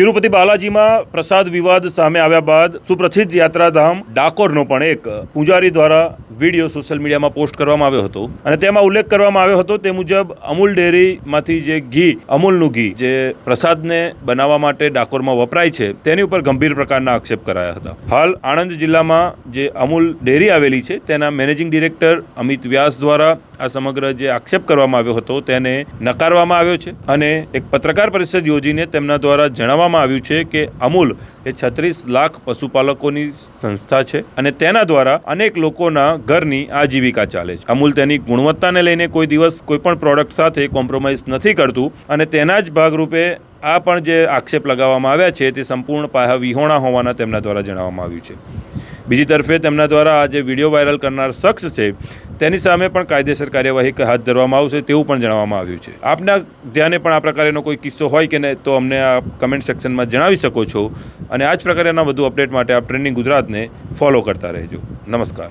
તિરુપતિ બાલાજીમાં પ્રસાદ વિવાદ સામે આવ્યા બાદ સુપ્રસિદ્ધ યાત્રાધામ ડાકોરનો પણ એક પૂજારી દ્વારા વીડિયો સોશિયલ મીડિયામાં પોસ્ટ કરવામાં આવ્યો હતો. અને તેમાં ઉલ્લેખ કરવામાં આવ્યો હતો તે મુજબ અમૂલ ડેરીમાંથી જે ઘી, અમૂલનું ઘી જે પ્રસાદને બનાવવા માટે ડાકોરમાં વપરાય છે, તેની ઉપર ગંભીર પ્રકારના આક્ષેપ કરાયા હતા. હાલ આણંદ જિલ્લામાં જે અમૂલ ડેરી આવેલી છે, તેના મેનેજિંગ ડિરેક્ટર અમિત વ્યાસ દ્વારા આ સમગ્ર જે આક્ષેપ કરવામાં આવ્યો હતો તેને નકારવામાં આવ્યો છે અને એક પત્રકાર પરિષદ યોજીને તેમના દ્વારા જણાવવામાં આવ્યું છે કે અમૂલ એ છત્રીસ લાખ પશુપાલકોની સંસ્થા છે અને તેના દ્વારા અનેક લોકોના ઘરની આજીવિકા ચાલે છે. અમૂલ તેની ગુણવત્તાને લઈને કોઈ દિવસ કોઈ પણ પ્રોડક્ટ સાથે કોમ્પ્રોમાઇઝ નથી કરતું અને તેના જ ભાગરૂપે આ પણ જે આક્ષેપ લગાવવામાં આવ્યા છે તે સંપૂર્ણ પાયા વિહોણા હોવાના તેમના દ્વારા જણાવવામાં આવ્યું છે. બીજી તરફે તેમના દ્વારા આ જે વીડિયો વાયરલ કરનાર શખ્સ છે, તેની સામે પણ કાયદેસર કાર્યવાહી હાથ ધરવામાં આવશે તેવું પણ જણાવવામાં આવ્યું છે. આપના ધ્યાને પણ આ પ્રકારેનો કોઈ કિસ્સો હોય કે નહીં તો અમને આ કમેન્ટ સેક્શનમાં જણાવી શકો છો. અને આ જ પ્રકારના વધુ અપડેટ માટે આપ ટ્રેન્ડિંગ ગુજરાતને ફોલો કરતા રહેજો. નમસ્કાર.